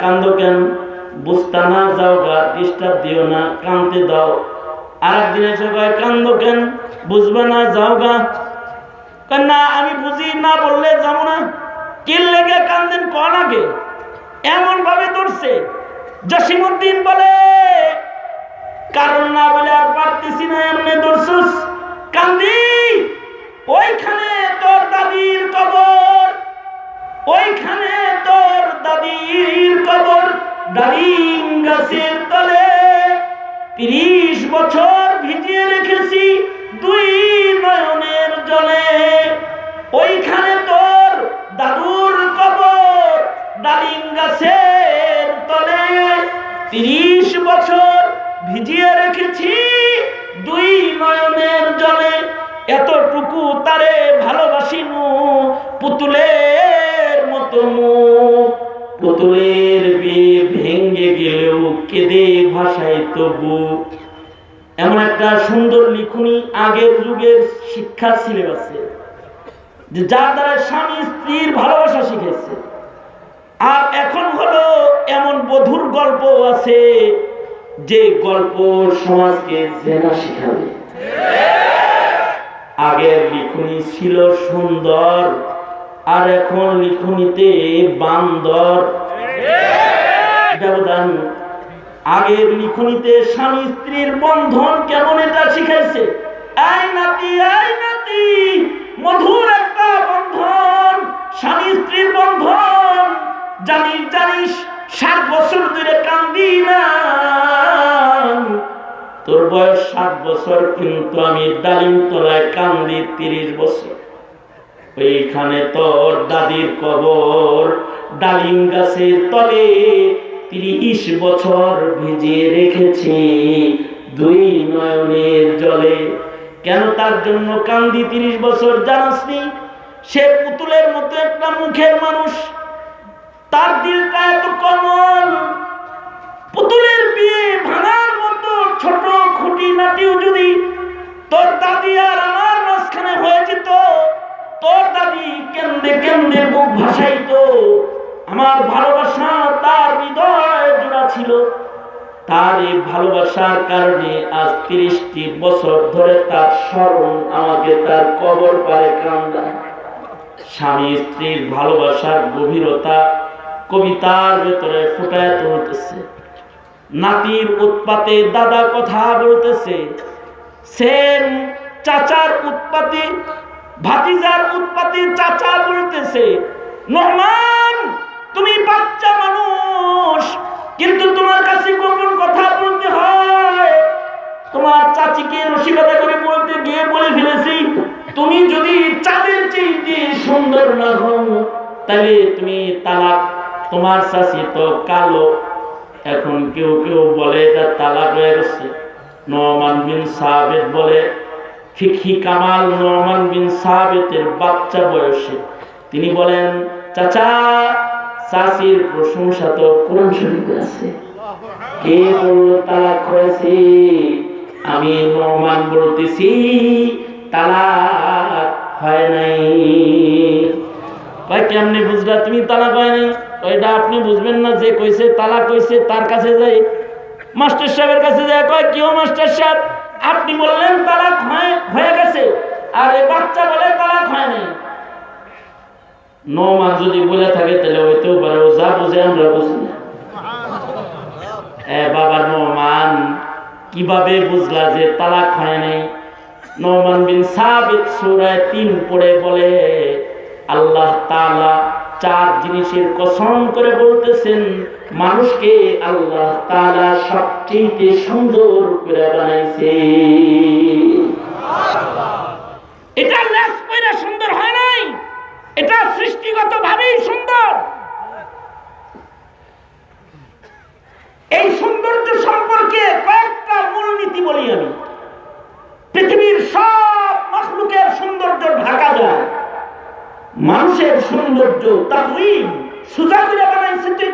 কান্দ কেন? বুঝতা না যাও গা ডিস্টার্ব দিও না কানতে দাও। আর একদিন এসে কয়, কান্দ কেন? বুঝবে না, যাও গা। না, আমি বুঝি না বললে যাব না। কিল লেগে কান্দেন কন আগে? এমন ভাবে ধরছে জসিমুদ্দিন বলে, কারণ না বলে আর পারতেছি না, এমনি ডালিম গাছের তলে তিরিশ বছর ভিজিয়ে রেখেছি দুই নয়নের জলে। ওইখানে তোর দাদুর কবর ডালিম গাছের তলে। তিরিশ বছর ভিজিয়ে রেখেছি দুই নয়নের জলে। এতটুকু তারে ভালোবাসিনু পুতুলের মতো মুখ। পুতুলের ভেঙ্গে গেলেও কেঁদে ভাষায় তবু। এমন একটা সুন্দর লিখুনি আগের যুগের শিক্ষা সিলেবাসে যার দ্বারা স্বামী স্ত্রীর ভালোবাসা শিখেছে। আর এখন হলো এমন বধুর গল্প আছে, যে গল্প সমাজকে জেনা শিখাবে। আগের লিখুনি ছিল সুন্দর, আর এখন লিখুনিতে বান্দর। ব্যবধান আগের লিখুনিতে স্বামী স্ত্রীর বন্ধন কেমন এটা শিখাইছে? আই নাতি আই নাতি, মধুর একটা বন্ধন, স্বামী স্ত্রীর বন্ধন। জানিস জানিস, সাত বছর ধরে কান্দি না। তোর বয়স সাত বছর, কিন্তু আমি ডালিম তলায় কান্দি তিরিশ বছর। ওইখানে তোর দাদির কবর, ডালিম গাছের তলে তিরিশ বছর ভিজিয়ে রেখেছি দুই নয়নের জলে। কেন তার জন্য কান্দি তিরিশ বছর জানাসনি? সে পুতুলের মতো একটা মুখের মানুষ। তার দিলটা এত কমল। পুতুলের বিয়ে ভাঙার মতো ছোট খুঁটি নাটিও যদি তোর দাদি আর আমার মাঝখানে হয়ে যেত, তোর দাদি কেন্দে কেন্দে বুক ভাসাইতো। আমার ভালোবাসা তার হৃদয় ছিল, তার এই ভালোবাসার কারণে আজ তিরিশটি বছর ধরে তার স্মরণ আমাকে তার কবর পারে কান্দায় স্বামী স্ত্রীর ভালোবাসার গভীরতা কবিতার ভেতরে ফুটায় তুলতেছে। নাতির উৎপাতে দাদা কথা বলতেছে সেম চাচার উৎপাতে, ভাতিজার উৎপাতে চাচা বলতেছে, নহমান রসিকতা করে বলতে গিয়ে বলে ফেলেছি, তুমি যদি চাঁদের চেয়ে সুন্দর না হও, তাহলে তুমি তালাক, তোমার তো কালো। এখন কেউ কেউ বলে এটা তালাক হয়ে গেছে। বিন সাহাবেদ বলে, ফিকহি কামাল বিন বাচ্চা বয়সে। তিনি বলেন, চাচা চাচির প্রশংসা তো কোরআন শরীফে আছে। কে বলল তালাক হয়েছে? আমি নমান বলতেছি তালাক হয় নাই। ভাই কেমনে বুঝলা তুমি তালাক হয় নাই? ওইটা আপনি বুঝবেন না যে কইছে, তালাক কইছে তার কাছে যাই। মাস্টার সাহেবের কাছে যায়, কয় কেউ মাস্টার সাহেব? আপনি বললেন তালাক হয় হয়ে গেছে, আর এই বাচ্চা বলে তালাক হয় নাই। ন মাস যদি বলে থাকে, তাহলে হইতেও পারে, ও যা বুঝে আমরা বুঝি। না কীভাবে বুঝলা যে তালাক হয় নাই? নোমান বিন সাবিত সূরায় তিন পড়ে বলে, আল্লাহ তাআলা চার জিনিসের কসম করে বলতেছেন, মানুষকে আল্লাহ তাআলা সবচেয়ে সুন্দর করে বানাইছে। এটা লেস কইরা সুন্দর হয় নাই, এটা সৃষ্টিগত মানুষের সৌন্দর্য তাকুইম সুজা করে বানাইছে তুই